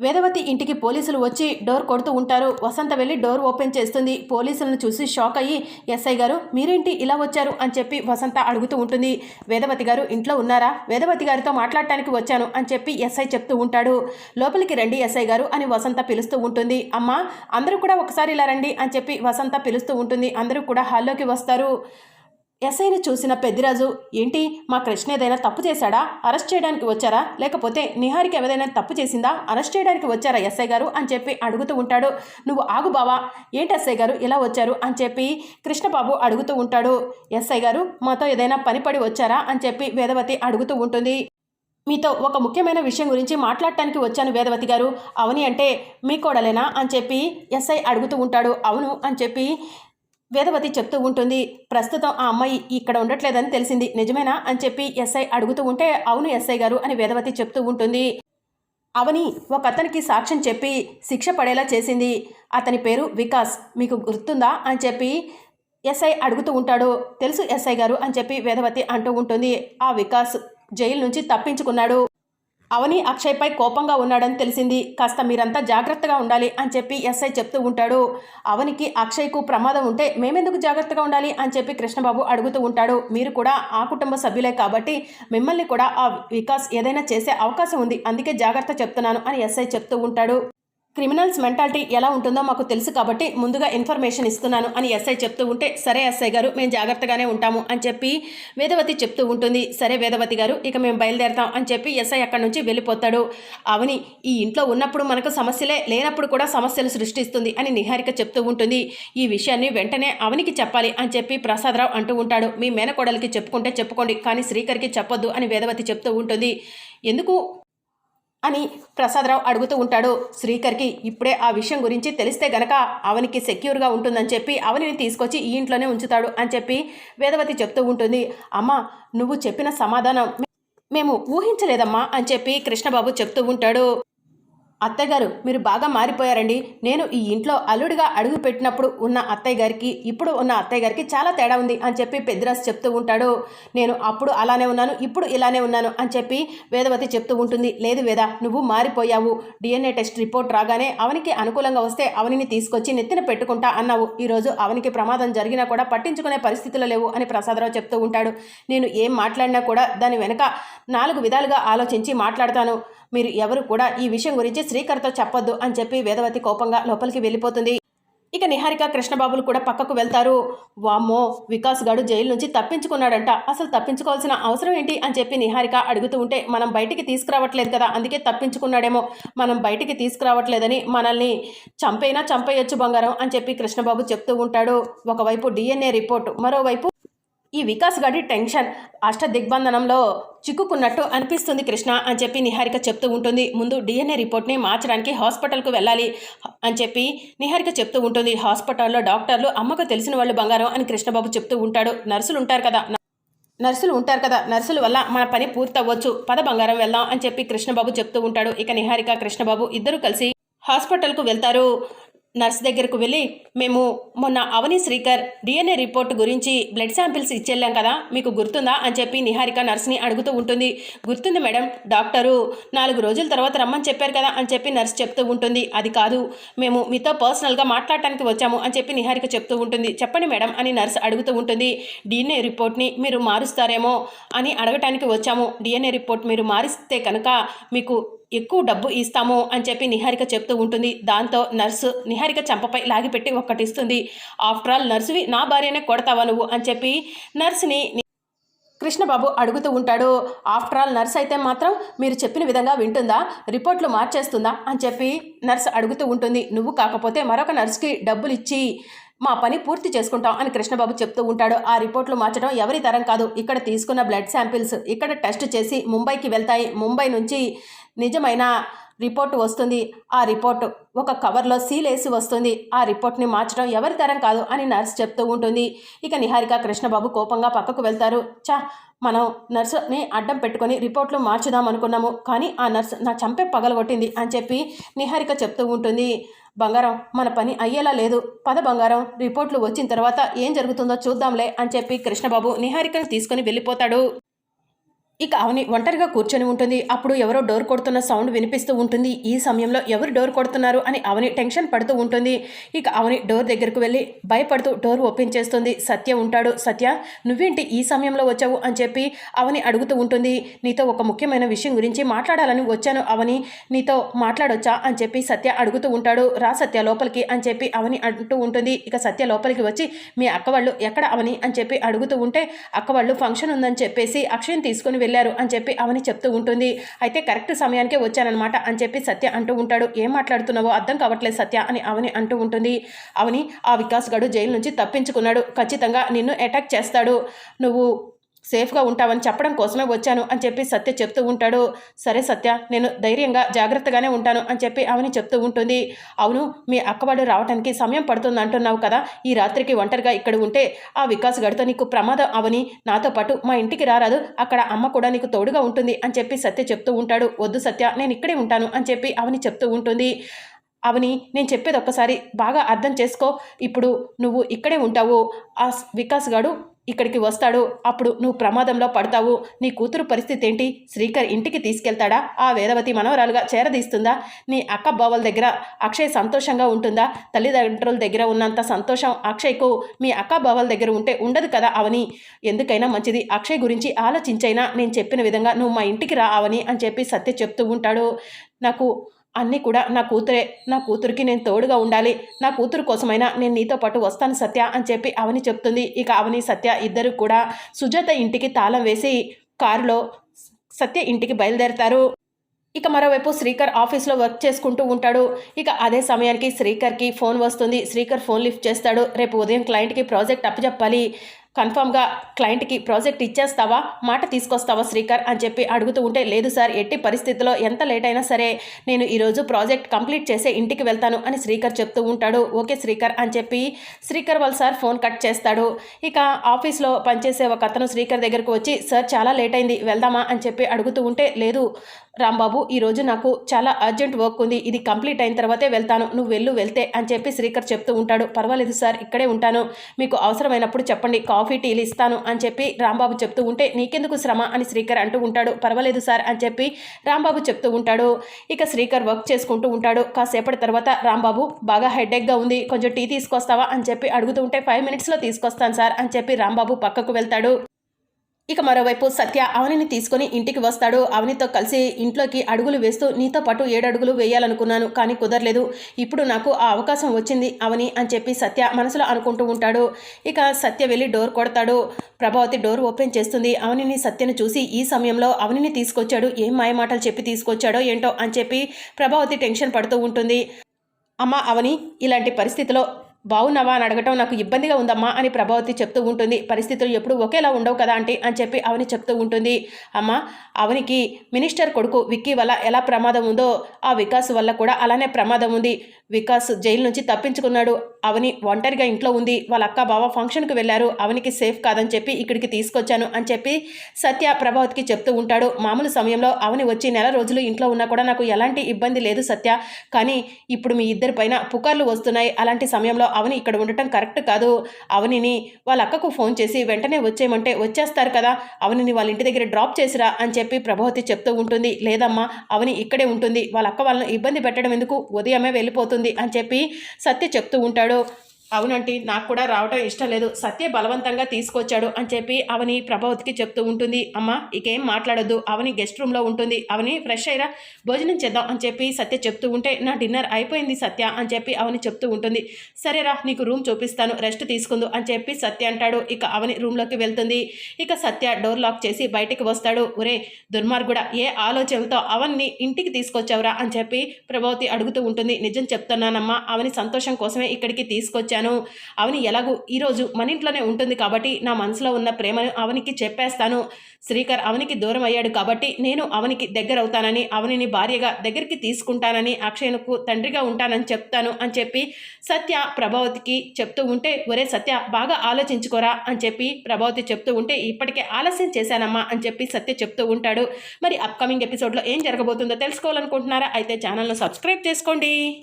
వేదవతి ఇంటికి పోలీసులు వచ్చి డోర్ కొడుతూ ఉంటారు. వసంత వెళ్ళి డోర్ ఓపెన్ చేస్తుంది. పోలీసులను చూసి షాక్ అయ్యి ఎస్ఐ గారు మీరేంటి ఇలా వచ్చారు? అని చెప్పి వసంత అడుగుతూ ఉంటుంది. వేదవతి గారు ఇంట్లో ఉన్నారా? వేదవతి గారితో మాట్లాడటానికి వచ్చాను అని చెప్పి ఎస్ఐ చెప్తూ ఉంటాడు. లోపలికి రండి ఎస్ఐ గారు అని వసంత పిలుస్తూ ఉంటుంది. అమ్మ అందరూ కూడా ఒకసారి ఇలా రండి అని చెప్పి వసంత పిలుస్తూ ఉంటుంది. అందరూ కూడా హాల్లోకి వస్తారు. ఎస్ఐని చూసిన పెద్దిరాజు ఏంటి మా కృష్ణ ఏదైనా తప్పు చేశాడా? అరెస్ట్ చేయడానికి వచ్చారా? లేకపోతే నిహారికి ఏదైనా తప్పు చేసిందా? అరెస్ట్ చేయడానికి వచ్చారా ఎస్ఐ గారు? అని చెప్పి అడుగుతూ ఉంటాడు. నువ్వు ఆగు బావా ఏంటి ఎస్ఐ గారు ఇలా వచ్చారు? అని చెప్పి కృష్ణబాబు అడుగుతూ ఉంటాడు. ఎస్ఐ గారు మాతో ఏదైనా పని పడి వచ్చారా? అని చెప్పి వేదవతి అడుగుతూ ఉంటుంది. మీతో ఒక ముఖ్యమైన విషయం గురించి మాట్లాడటానికి వచ్చాను వేదవతి గారు. అవని అంటే మీ కోడలేనా? అని చెప్పి ఎస్ఐ అడుగుతూ ఉంటాడు. అవును అని చెప్పి వేదవతి చెప్తూ ఉంటుంది ప్రస్తుతం ఆ అమ్మాయి ఇక్కడ ఉండట్లేదని తెలిసింది. నిజమేనా? అని చెప్పి ఎస్ఐ అడుగుతూ ఉంటే అవును ఎస్ఐ గారు అని వేదవతి చెప్తూ ఉంటుంది. అవని ఒక అతనికి సాక్ష్యం చెప్పి శిక్ష పడేలా చేసింది. అతని పేరు వికాస్. మీకు గుర్తుందా? అని చెప్పి ఎస్ఐ అడుగుతూ ఉంటాడు. తెలుసు ఎస్ఐ గారు అని చెప్పి వేదవతి అంటూ ఉంటుంది. ఆ వికాస్ జైలు నుంచి తప్పించుకున్నాడు. అవని అక్షయ్పై కోపంగా ఉన్నాడని తెలిసింది. కాస్త మీరంతా జాగ్రత్తగా ఉండాలి అని చెప్పి ఎస్ఐ చెప్తూ ఉంటాడు. అవనికి అక్షయ్కు ప్రమాదం ఉంటే మేమెందుకు జాగ్రత్తగా ఉండాలి అని చెప్పి కృష్ణబాబు అడుగుతూ ఉంటాడు. మీరు కూడా ఆ కుటుంబ సభ్యులే కాబట్టి మిమ్మల్ని కూడా ఆ వికాస్ ఏదైనా చేసే అవకాశం ఉంది. అందుకే జాగ్రత్త చెప్తున్నాను అని ఎస్ఐ చెప్తూ ఉంటాడు. క్రిమినల్స్ మెంటాలిటీ ఎలా ఉంటుందో మాకు తెలుసు కాబట్టి ముందుగా ఇన్ఫర్మేషన్ ఇస్తున్నాను అని ఎస్ఐ చెప్తూ ఉంటే సరే ఎస్ఐ గారు మేము జాగ్రత్తగానే ఉంటాము అని చెప్పి వేదవతి చెప్తూ ఉంటుంది. సరే వేదవతి గారు ఇక మేము బయలుదేరతాం అని చెప్పి ఎస్ఐ అక్కడి నుంచి వెళ్ళిపోతాడు. అవని ఈ ఇంట్లో ఉన్నప్పుడు మనకు సమస్యలే లేనప్పుడు కూడా సమస్యలు సృష్టిస్తుంది అని నిహారిక చెప్తూ ఉంటుంది. ఈ విషయాన్ని వెంటనే అవనికి చెప్పాలి అని చెప్పి ప్రసాదరావు అంటూ ఉంటాడు. మీ మేనకోడలికి చెప్పుకుంటే చెప్పుకోండి కానీ శ్రీకర్కి చెప్పొద్దు అని వేదవతి చెప్తూ ఉంటుంది. ఎందుకు అని ప్రసాదరావు అడుగుతూ ఉంటాడు. శ్రీకర్కి ఇప్పుడే ఆ విషయం గురించి తెలిస్తే గనక అవనికి సెక్యూర్గా ఉంటుందని చెప్పి అవనిని తీసుకొచ్చి ఈ ఇంట్లోనే ఉంచుతాడు అని చెప్పి వేదవతి చెప్తూ ఉంటుంది. అమ్మ నువ్వు చెప్పిన సమాధానం మేము ఊహించలేదమ్మా అని చెప్పి కృష్ణబాబు చెప్తూ ఉంటాడు. అత్తయ్యగారు మీరు బాగా మారిపోయారండి. నేను ఈ ఇంట్లో అల్లుడిగా అడుగు పెట్టినప్పుడు ఉన్న అత్తయ్య గారికి ఇప్పుడు ఉన్న అత్తయ్య గారికి చాలా తేడా ఉంది అని చెప్పి పెద్దిరాజు చెప్తూ ఉంటాడు. నేను అప్పుడు అలానే ఉన్నాను ఇప్పుడు ఇలానే ఉన్నాను అని చెప్పి వేదవతి చెప్తూ ఉంటుంది. లేదు వేద నువ్వు మారిపోయావు. డిఎన్ఏ టెస్ట్ రిపోర్ట్ రాగానే అవనికి అనుకూలంగా వస్తే అవనిని తీసుకొచ్చి నెత్తిన పెట్టుకుంటా అన్నావు. ఈరోజు అవనికి ప్రమాదం జరిగినా కూడా పట్టించుకునే పరిస్థితులు లేవు అని ప్రసాదరావు చెప్తూ ఉంటాడు. నేను ఏం మాట్లాడినా కూడా దాని వెనక నాలుగు విధాలుగా ఆలోచించి మాట్లాడతాను. మీరు ఎవరు కూడా ఈ విషయం గురించి శ్రీకర్తో చెప్పొద్దు అని చెప్పి వేదవతి కోపంగా లోపలికి వెళ్ళిపోతుంది. ఇక నిహారిక కృష్ణబాబులు కూడా పక్కకు వెళ్తారు. వామ్మో వికాస్ గాడు జైలు నుంచి తప్పించుకున్నాడంట. అసలు తప్పించుకోవాల్సిన అవసరం ఏంటి అని చెప్పి నిహారిక అడుగుతూ ఉంటే మనం బయటికి తీసుకురావట్లేదు కదా అందుకే తప్పించుకున్నాడేమో. మనం బయటికి తీసుకురావట్లేదని మనల్ని చంపైనా చంపేయొచ్చు బంగారం అని చెప్పి కృష్ణబాబు చెప్తూ ఉంటాడు. ఒకవైపు డిఎన్ఏ రిపోర్ట్ మరోవైపు ఈ వికాస్ గడి టెన్షన్ అష్ట దిగ్బంధనంలో చిక్కుకున్నట్టు అనిపిస్తుంది కృష్ణ అని చెప్పి నిహారిక చెప్తూ ఉంటుంది. ముందు డిఎన్ఏ రిపోర్ట్ని మార్చడానికి హాస్పిటల్కు వెళ్ళాలి అని చెప్పి నిహారిక చెప్తూ ఉంటుంది. హాస్పిటల్లో డాక్టర్లు అమ్మకు తెలిసిన వాళ్ళు బంగారం అని కృష్ణబాబు చెప్తూ ఉంటాడు. నర్సులు ఉంటారు కదా. నర్సులు ఉంటారు కదా. నర్సుల వల్ల మన పని పూర్తవ్వచ్చు. పద బంగారం వెళ్దాం అని చెప్పి కృష్ణబాబు చెప్తూ ఉంటాడు. ఇక నిహారిక కృష్ణబాబు ఇద్దరు కలిసి హాస్పిటల్కు వెళ్తారు. నర్స్ దగ్గరకు వెళ్ళి మేము మొన్న అవని శ్రీకర్ డిఎన్ఏ రిపోర్ట్ గురించి బ్లడ్ శాంపిల్స్ ఇచ్చెళ్ళాం కదా మీకు గుర్తుందా? అని చెప్పి నిహారిక నర్స్ని అడుగుతూ ఉంటుంది. గుర్తుంది మేడం డాక్టరు నాలుగు రోజుల తర్వాత రమ్మని చెప్పారు కదా అని చెప్పి నర్స్ చెప్తూ ఉంటుంది. అది కాదు మేము మీతో పర్సనల్గా మాట్లాడటానికి వచ్చాము అని చెప్పి నిహారిక చెప్తూ ఉంటుంది. చెప్పండి మేడం అని నర్స్ అడుగుతూ ఉంటుంది. డిఎన్ఏ రిపోర్ట్ని మీరు మారుస్తారేమో అని అడగటానికి వచ్చాము. డిఎన్ఏ రిపోర్ట్ మీరు మారిస్తే కనుక మీకు ఎక్కువ డబ్బు ఇస్తాము అని చెప్పి నిహారిక చెప్తూ ఉంటుంది. దాంతో నర్సు నిహారిక చంపపై లాగిపెట్టి ఒక్కటిస్తుంది. ఆఫ్టర్ ఆల్ నర్సువి నా భార్యనే కొడతావా నువ్వు? అని చెప్పి నర్సుని కృష్ణబాబు అడుగుతూ ఉంటాడు. ఆఫ్టర్ ఆల్ నర్స్ అయితే మాత్రం మీరు చెప్పిన విధంగా వింటుందా? రిపోర్ట్లు మార్చేస్తుందా? అని చెప్పి నర్స్ అడుగుతూ ఉంటుంది. నువ్వు కాకపోతే మరొక నర్స్కి డబ్బులు ఇచ్చి మా పని పూర్తి చేసుకుంటాం అని కృష్ణబాబు చెప్తూ ఉంటాడు. ఆ రిపోర్ట్లు మార్చడం ఎవరి తరం కాదు. ఇక్కడ తీసుకున్న బ్లడ్ శాంపిల్స్ ఇక్కడ టెస్ట్ చేసి ముంబైకి వెళ్తాయి. ముంబై నుంచి నిజమైన రిపోర్ట్ వస్తుంది. ఆ రిపోర్ట్ ఒక కవర్లో సీల్ వేసి వస్తుంది. ఆ రిపోర్ట్ని మార్చడం ఎవరి తరం కాదు అని నర్స్ చెప్తూ ఉంటుంది. ఇక నిహారిక కృష్ణబాబు కోపంగా పక్కకు వెళ్తారు. చా మనం నర్సుని అడ్డం పెట్టుకొని రిపోర్ట్లు మార్చుదాం అనుకున్నాము. కానీ ఆ నర్స్ నా చంపే పగలగొట్టింది అని చెప్పి నిహారిక చెప్తూ ఉంటుంది. బంగారం మన పని అయ్యేలా లేదు. పద బంగారం రిపోర్ట్లు వచ్చిన తర్వాత ఏం జరుగుతుందో చూద్దాంలే అని చెప్పి కృష్ణబాబు నిహారికను తీసుకొని వెళ్ళిపోతాడు. ఇక అవని ఒంటరిగా కూర్చొని ఉంటుంది. అప్పుడు ఎవరో డోర్ కొడుతున్న సౌండ్ వినిపిస్తూ ఉంటుంది. ఈ సమయంలో ఎవరు డోర్ కొడుతున్నారు అని అవని టెన్షన్ పడుతూ ఉంటుంది. ఇక అవని డోర్ దగ్గరకు వెళ్ళి భయపడుతూ డోర్ ఓపెన్ చేస్తుంది. సత్య ఉంటాడు. సత్య నువ్వేంటి ఈ సమయంలో వచ్చావు? అని చెప్పి అవని అడుగుతూ ఉంటుంది. నీతో ఒక ముఖ్యమైన విషయం గురించి మాట్లాడాలని వచ్చాను అవని. నీతో మాట్లాడొచ్చా? అని చెప్పి సత్య అడుగుతూ ఉంటాడు. రా సత్య లోపలికి అని చెప్పి అవని అంటూ ఉంటుంది. ఇక సత్య లోపలికి వచ్చి మీ అక్క వాళ్ళు ఎక్కడ అవని? అని చెప్పి అడుగుతూ ఉంటే అక్క వాళ్ళు ఫంక్షన్ ఉందని చెప్పేసి అక్షయం తీసుకుని వెళ్ళారు అని చెప్పి అవని చెప్తూ ఉంటుంది. అయితే కరెక్ట్ సమయానికే వచ్చానమాట అని చెప్పి సత్య అంటూ ఉంటాడు. ఏం మాట్లాడుతున్నావో అర్థం కావట్లేదు సత్య అని అవని అంటూ ఉంటుంది. అవని ఆ వికాస్ గడు జైలు నుంచి తప్పించుకున్నాడు. ఖచ్చితంగా నిన్ను అటాక్ చేస్తాడు. నువ్వు సేఫ్గా ఉంటావని చెప్పడం కోసమే వచ్చాను అని చెప్పి సత్య చెప్తూ ఉంటాడు. సరే సత్య నేను ధైర్యంగా జాగ్రత్తగానే ఉంటాను అని చెప్పి అవని చెప్తూ ఉంటుంది. అవును మీ అక్కవాడు రావడానికి సమయం పడుతుంది అంటున్నావు కదా? ఈ రాత్రికి ఒంటరిగా ఇక్కడ ఉంటే ఆ వికాస్ గడితో నీకు ప్రమాదం అవని. నాతో పాటు మా ఇంటికి రారాదు. అక్కడ అమ్మ కూడా నీకు తోడుగా ఉంటుంది అని చెప్పి సత్య చెప్తూ ఉంటాడు. వద్దు సత్య నేను ఇక్కడే ఉంటాను అని చెప్పి అవని చెప్తూ ఉంటుంది. అవని నేను చెప్పేది ఒక్కసారి బాగా అర్థం చేసుకో. ఇప్పుడు నువ్వు ఇక్కడే ఉంటావు. ఆ వికాస్ గాడు ఇక్కడికి వస్తాడు. అప్పుడు నువ్వు ప్రమాదంలో పడతావు. నీ కూతురు పరిస్థితి ఏంటి? శ్రీకర్ ఇంటికి తీసుకెళ్తాడా? ఆ వేదవతి మనవరాలుగా చేరదీస్తుందా? నీ అక్క బావల దగ్గర అక్షయ్ సంతోషంగా ఉంటుందా? తల్లిదండ్రుల దగ్గర ఉన్నంత సంతోషం అక్షయ్కు మీ అక్క బావల దగ్గర ఉంటే ఉండదు కదా అవని? ఎందుకైనా మంచిది. అక్షయ్ గురించి ఆలోచించైనా నేను చెప్పిన విధంగా నువ్వు మా ఇంటికి రా అవని అని చెప్పి సత్య చెప్తూ ఉంటాడు. నాకు అన్నీ కూడా నా కూతురే నా కూతురికి నేను తోడుగా ఉండాలి. నా కూతురు కోసమైనా నేను నీతో పాటు వస్తాను సత్య అని చెప్పి అవని చెప్తుంది. ఇక అవని సత్య ఇద్దరు కూడా సుజాత ఇంటికి తాళం వేసి కారులో సత్య ఇంటికి బయలుదేరతారు. ఇక మరోవైపు శ్రీకర్ ఆఫీస్లో వర్క్ చేసుకుంటూ ఉంటాడు. ఇక అదే సమయానికి శ్రీకర్కి ఫోన్ వస్తుంది. శ్రీకర్ ఫోన్ లిఫ్ట్ చేస్తాడు. రేపు ఉదయం క్లయింట్కి ప్రాజెక్ట్ అప్పచెప్పాలి. కన్ఫామ్గా క్లయింట్కి ప్రాజెక్ట్ ఇచ్చేస్తావా? మాట తీసుకొస్తావా శ్రీకర్? అని చెప్పి అడుగుతూ ఉంటే లేదు సార్ ఎట్టి పరిస్థితిలో ఎంత లేట్ అయినా సరే నేను ఈరోజు ప్రాజెక్ట్ కంప్లీట్ చేసే ఇంటికి వెళ్తాను అని శ్రీకర్ చెప్తూ ఉంటాడు. ఓకే శ్రీకర్ అని చెప్పి శ్రీకర్ వాళ్ళ సార్ ఫోన్ కట్ చేస్తాడు. ఇక ఆఫీస్లో పనిచేసే ఒక అతను శ్రీకర్ దగ్గరకు వచ్చి సార్ చాలా లేట్ అయింది వెళ్దామా? అని చెప్పి అడుగుతూ ఉంటే లేదు రాంబాబు ఈరోజు నాకు చాలా అర్జెంట్ వర్క్ ఉంది. ఇది కంప్లీట్ అయిన తర్వాతే వెళ్తాను. నువ్వు వెళ్ళు వెళ్తే అని చెప్పి శ్రీకర్ చెప్తూ ఉంటాడు. పర్వాలేదు సార్ ఇక్కడే ఉంటాను. మీకు అవసరమైనప్పుడు చెప్పండి కాఫీ టీలు ఇస్తాను అని చెప్పి రాంబాబు చెప్తూ ఉంటే నీకెందుకు శ్రమ? అని శ్రీకర్ అంటూ ఉంటాడు. పర్వాలేదు సార్ అని చెప్పి రాంబాబు చెప్తూ ఉంటాడు. ఇక శ్రీకర్ వర్క్ చేసుకుంటూ ఉంటాడు. కాసేపటి తర్వాత రాంబాబు బాగా హెడేక్గా ఉంది. కొంచెం టీ తీసుకొస్తావా? అని చెప్పి అడుగుతూ ఉంటే ఫైవ్ మినిట్స్లో తీసుకొస్తాను సార్ అని చెప్పి రాంబాబు పక్కకు వెళ్తాడు. ఇక మరోవైపు సత్య అవనిని తీసుకొని ఇంటికి వస్తాడు. అవనితో కలిసి ఇంట్లోకి అడుగులు వేస్తూ నీతో పాటు ఏడు అడుగులు వేయాలనుకున్నాను కానీ కుదరలేదు. ఇప్పుడు నాకు ఆ అవకాశం వచ్చింది అవని అని చెప్పి సత్య మనసులో అనుకుంటూ ఉంటాడు. ఇక సత్య వెళ్ళి డోర్ కొడతాడు. ప్రభావతి డోర్ ఓపెన్ చేస్తుంది. అవనిని సత్యను చూసి ఈ సమయంలో అవనిని తీసుకొచ్చాడు. ఏం మాయమాటలు చెప్పి తీసుకొచ్చాడో ఏంటో అని చెప్పి ప్రభావతి టెన్షన్ పడుతూ ఉంటుంది. అమ్మ అవని ఇలాంటి పరిస్థితిలో బావున్నావా అని అడగటం నాకు ఇబ్బందిగా ఉందమ్మా అని ప్రభావతి చెప్తూ ఉంటుంది. పరిస్థితులు ఎప్పుడు ఒకేలా ఉండవు కదా అంటే అని చెప్పి అవని చెప్తూ ఉంటుంది. అమ్మ అవనికి మినిస్టర్ కొడుకు విక్కీ వల్ల ఎలా ప్రమాదం ఉందో ఆ వికాస్ వల్ల కూడా అలానే ప్రమాదం ఉంది. వికాస్ జైలు నుంచి తప్పించుకున్నాడు. అవని ఒంటరిగా ఇంట్లో ఉంది వాళ్ళ అక్క బావ ఫంక్షన్కి వెళ్ళారు అవనికి సేఫ్ కాదని చెప్పి ఇక్కడికి తీసుకొచ్చాను అని చెప్పి సత్య ప్రభావతికి చెప్తూ ఉంటాడు. మామూలు సమయంలో అవని వచ్చి నెల రోజులు ఇంట్లో ఉన్నా కూడా నాకు ఎలాంటి ఇబ్బంది లేదు సత్య. కానీ ఇప్పుడు మీ ఇద్దరి పైన పుకార్లు వస్తున్నాయి. అలాంటి సమయంలో అవని ఇక్కడ ఉండటం కరెక్ట్ కాదు. అవనిని వాళ్ళ అక్కకు ఫోన్ చేసి వెంటనే వచ్చేయమంటే వచ్చేస్తారు కదా అవనిని వాళ్ళ ఇంటి దగ్గర డ్రాప్ చేసిరా అని చెప్పి ప్రభావతి చెప్తూ ఉంటుంది. లేదమ్మా అవని ఇక్కడే ఉంటుంది. వాళ్ళ అక్క వాళ్ళని ఇబ్బంది పెట్టడం ఎందుకు? ఉదయమే వెళ్ళిపోతుంది అని చెప్పి సత్య చెప్తూ ఉంటాడు. ಮಾಡು అవునంటీ నాకు కూడా రావటం ఇష్టం లేదు. సత్య బలవంతంగా తీసుకొచ్చాడు అని చెప్పి అవని ప్రభావతికి చెప్తూ ఉంటుంది. అమ్మ ఇకేం మాట్లాడొద్దు. అవని గెస్ట్ రూమ్లో ఉంటుంది. అవని ఫ్రెష్ అయ్యరా భోజనం చేద్దాం అని చెప్పి సత్య చెప్తూ ఉంటే నా డిన్నర్ అయిపోయింది సత్య అని చెప్పి అవని చెప్తూ ఉంటుంది. సరేరా నీకు రూమ్ చూపిస్తాను రెస్ట్ తీసుకుందు అని చెప్పి సత్య అంటాడు. ఇక అవని రూమ్లోకి వెళ్తుంది. ఇక సత్య డోర్ లాక్ చేసి బయటికి వస్తాడు. ఒరే దుర్మార్గుడ ఏ ఆలోచనలతో అవన్ని ఇంటికి తీసుకొచ్చావురా అని చెప్పి ప్రభావతి అడుగుతూ ఉంటుంది. నిజం చెప్తున్నానమ్మా అవని సంతోషం కోసమే ఇక్కడికి తీసుకొచ్చాను. అవని ఎలాగూ ఈరోజు మన ఇంట్లోనే ఉంటుంది కాబట్టి నా మనసులో ఉన్న ప్రేమను అవనికి చెప్పేస్తాను. శ్రీకర్ అవనికి దూరం అయ్యాడు కాబట్టి నేను అవనికి దగ్గర అవుతానని అవనిని భార్యగా దగ్గరికి తీసుకుంటానని అక్షయనుకు తండ్రిగా ఉంటానని చెప్తాను అని చెప్పి సత్య ప్రభావతికి చెప్తూ ఉంటే ఒరే సత్య బాగా ఆలోచించుకోరా అని చెప్పి ప్రభావతి చెప్తూ ఉంటే ఇప్పటికే ఆలస్యం చేశానమ్మా అని చెప్పి సత్య చెప్తూ ఉంటాడు. మరి అప్కమింగ్ ఎపిసోడ్లో ఏం జరగబోతుందో తెలుసుకోవాలనుకుంటున్నారా? అయితే ఛానల్ను సబ్స్క్రైబ్ చేసుకోండి.